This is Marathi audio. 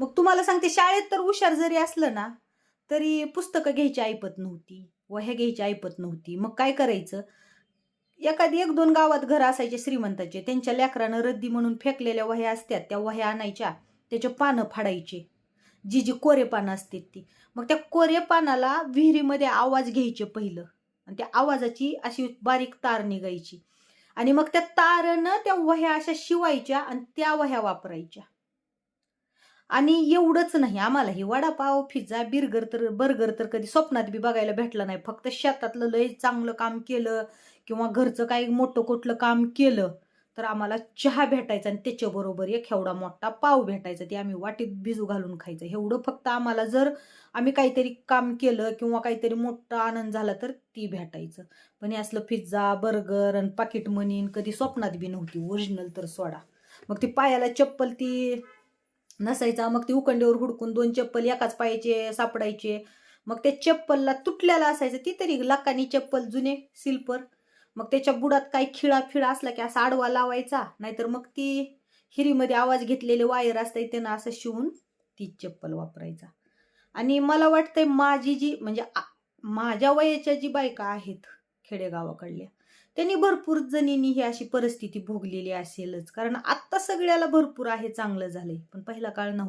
मग तुम्हाला सांगते शाळेत तर हुशार जरी असलं ना तरी पुस्तकं घ्यायची ऐपत नव्हती वह्या घ्यायची ऐपत नव्हती. मग काय करायचं? एखादी एक दोन गावात घरं असायचे श्रीमंताचे त्यांच्या लेकरानं रद्दी म्हणून फेकलेल्या वह्या असतात त्या वह्या आणायच्या त्याचे पानं फाडायचे. जी जी कोरे पानं असतात ती. मग त्या कोरे पानाला विहिरीमध्ये आवाज घ्यायचे पहिलं. आणि त्या आवाजाची अशी बारीक तार निघायची. आणि मग त्या तारनं त्या वह्या अशा शिवायच्या आणि त्या वह्या वापरायच्या. आणि एवढंच नाही आम्हाला हे वडापाव पिझ्झा बिर्गर तर बर्गर तर कधी स्वप्नात बी बघायला भेटलं नाही. फक्त शेतातलं लय चांगलं काम केलं किंवा घरचं काही मोठं कुठलं काम केलं तर आम्हाला चहा भेटायचा आणि त्याच्याबरोबर एक एवढा मोठा पाव भेटायचा. ते आम्ही वाटीत भिजू घालून खायचं. एवढं फक्त आम्हाला जर आम्ही काहीतरी काम केलं किंवा काहीतरी मोठा आनंद झाला तर ती भेटायचं. पण हे असलं पिझ्झा बर्गर आणि पाकिट मनीन कधी स्वप्नात बी नव्हती. ओरिजिनल तर सोडा. मग ती पायाला चप्पल ती नसायचा. मग ती उकंडीवर हुडकून दोन चप्पल एकाच पायाचे सापडायचे. मग त्या चप्पलला तुटलेला असायचं. ती तरी लाकानी चप्पल जुने सिल्पर मग त्याच्या बुडात काही खिळा फिळा असला की असा आडवा लावायचा. नाहीतर मग ती हिरीमध्ये आवाज घेतलेले वायर असतंय त्यांना असं शिवून ती चप्पल वापरायचा. आणि मला वाटतंय माझी जी म्हणजे आ- माझ्या वयाच्या जी बायका आहेत खेडेगावाकडल्या त्यांनी भरपूर जणींनी ही अशी परिस्थिती भोगलेली असेलच. कारण आत्ता सगळ्याला भरपूर आहे चांगलं झालंय. पण पहिला काळ नव्हता.